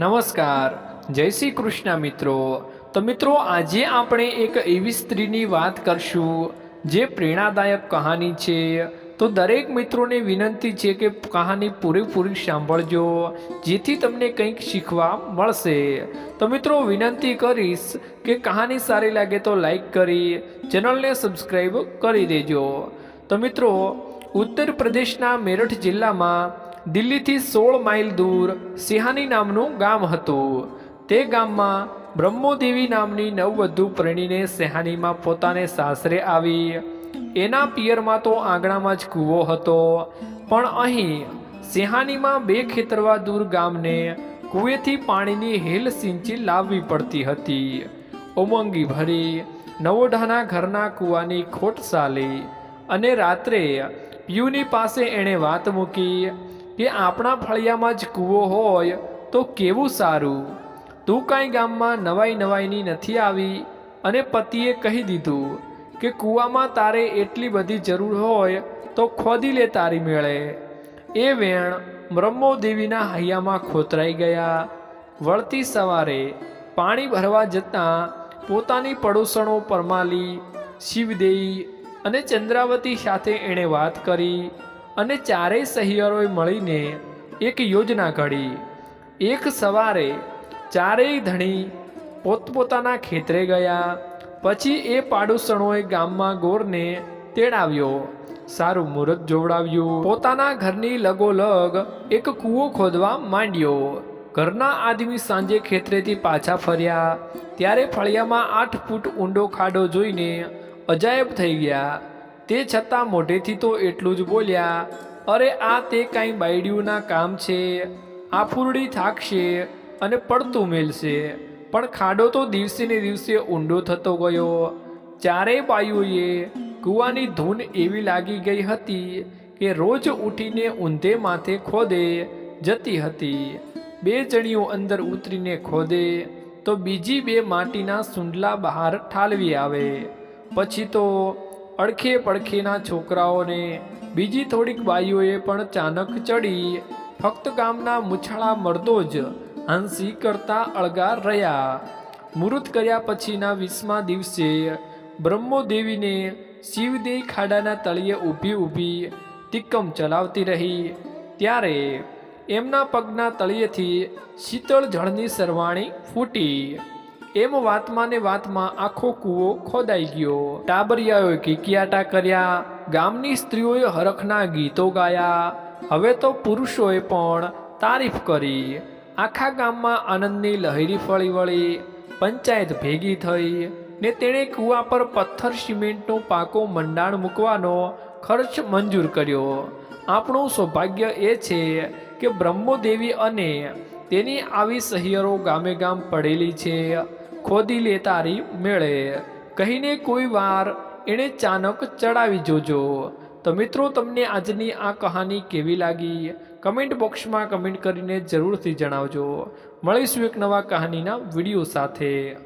નમસ્કાર. જય શ્રી કૃષ્ણ મિત્રો. તો મિત્રો, આજે આપણે એક એવી સ્ત્રીની વાત કરશું, જે પ્રેરણાદાયક કહાની છે. તો દરેક મિત્રોને વિનંતી છે કે કહાની પૂરેપૂરી સાંભળજો, જેથી તમને કંઈક શીખવા મળશે. તો મિત્રો, વિનંતી કરીશ કે કહાની સારી લાગે તો લાઈક કરી, ચેનલને સબસ્ક્રાઈબ કરી દેજો. તો મિત્રો, ઉત્તર પ્રદેશના મેરઠ જિલ્લામાં દિલ્હીથી સોળ માઇલ દૂર સિહાની નામનું ગામ હતું. તે ગામમાં બ્રહ્મોદેવી નામની નવવધુ પ્રણીને સેહાનીમાં પોતાને સાસરે આવી. એના પિયરમાં તો આંગણામાં જ કૂવો હતો. પણ અહીં સિહાનીમાં બે ખેતરવા દૂર ગામને કૂવેથી પાણીની હેલ સિંચી લાવવી પડતી હતી. ઉમંગી ભરી નવોઢાના ઘરના કૂવાની ખોટ સાલી અને રાત્રે પિયુની પાસે એણે વાત મૂકી. કે આપણા ફળિયામાં જ કૂવો હોય તો કેવું સારું? તું કાંઈ ગામમાં નવાઈ નવાઈની નથી આવી અને પતિએ કહી દીધું કે કૂવામાં તારે એટલી બધી જરૂર હોય તો ખોદી લે તારી મેળે. એ વેણ બ્રહ્મોદેવીના હૈયામાં ખોતરાઈ ગયા. વળતી સવારે પાણી ભરવા જતાં પોતાની પડોસણો પરમાલી શિવદેવી અને ચંદ્રાવતી સાથે એણે વાત કરી. અને ચારેય સહિયરોએ મળીને એક યોજના ઘડી એક સવારે ચારેય ધણી પોતપોતાના ખેતરે ગયા. પછી એ પાડુસણોએ ગામમાં ગોરને તેડાવ્યો. સારું મુહૂર્ત જોવડાવ્યું. પોતાના ઘરની લગોલગ એક કૂવો ખોદવા માંડ્યો. ઘરના આદમી સાંજે ખેતરેથી પાછા ફર્યા. ત્યારે ફળિયામાં આઠ ફૂટ ઊંડો ખાડો જોઈને અજાયબ થઈ ગયા. તે છતાં મોઢેથી તો એટલું જ બોલ્યા, અરે, આ તે કાંઈ બાયડીઓના કામ છે. આ ફૂરડી થાકશે અને પડતું મેલશે. પણ ખાડો તો દિવસે ને દિવસે ઊંડો થતો ગયો. ચારેય બાયુએ કૂવાની ધૂન એવી લાગી ગઈ હતી કે રોજ ઉઠીને ઊંધે માથે ખોદે જતી હતી. બે જણીઓ અંદર ઉતરીને ખોદે, તો બીજી બે માટીના સુંડલા બહાર ઠાલવી આવે. પછી તો અડખે પડખેના છોકરાઓને બીજી થોડીક બાઈઓએ પણ ચાનક ચડી. ફક્ત ગામના મૂછાળા મર્દો જ હાંસી કરતા અળગાર રહ્યા. મૃત કર્યા પછીના વીસમા દિવસે બ્રહ્મોદેવીને શિવદેઈ ખાડાના તળિયે ઊભી ઊભી તિક્કમ ચલાવતી રહી. ત્યારે એમના પગના તળિયેથી શીતળ જળની સરવાણી ફૂટી. એમ વાતમાં ને વાતમાં આખો કૂવો ખોદાઈ ગયો. ટાબરિયાઓએ કિકિયાટા કર્યા. ગામની સ્ત્રીઓએ હરખના ગીતો ગાયા. હવે તો પુરુષોએ પણ તારીફ કરી. આખા ગામમાં આનંદની લહેરી ફળી વળી. પંચાયત ભેગી થઈ ને તેણે કૂવા પર પથ્થર, સિમેન્ટનો પાકો, મંડાણ મૂકવાનો ખર્ચ મંજૂર કર્યો. આપણું સૌભાગ્ય એ છે કે બ્રહ્મોદેવી અને તેની આવી સહિયરો ગામે ગામ પડેલી છે. ખોદી લે તારી મેળે. કહીને કોઈ વાર એણે ચાનક ચડાવી જોજો. તો મિત્રો, તમને આજની આ કહાની કેવી લાગી? કમેન્ટ બોક્સમાં કમેન્ટ કરીને જરૂરથી જણાવજો. મળીશું એક નવા કહાનીના વીડિયો સાથે.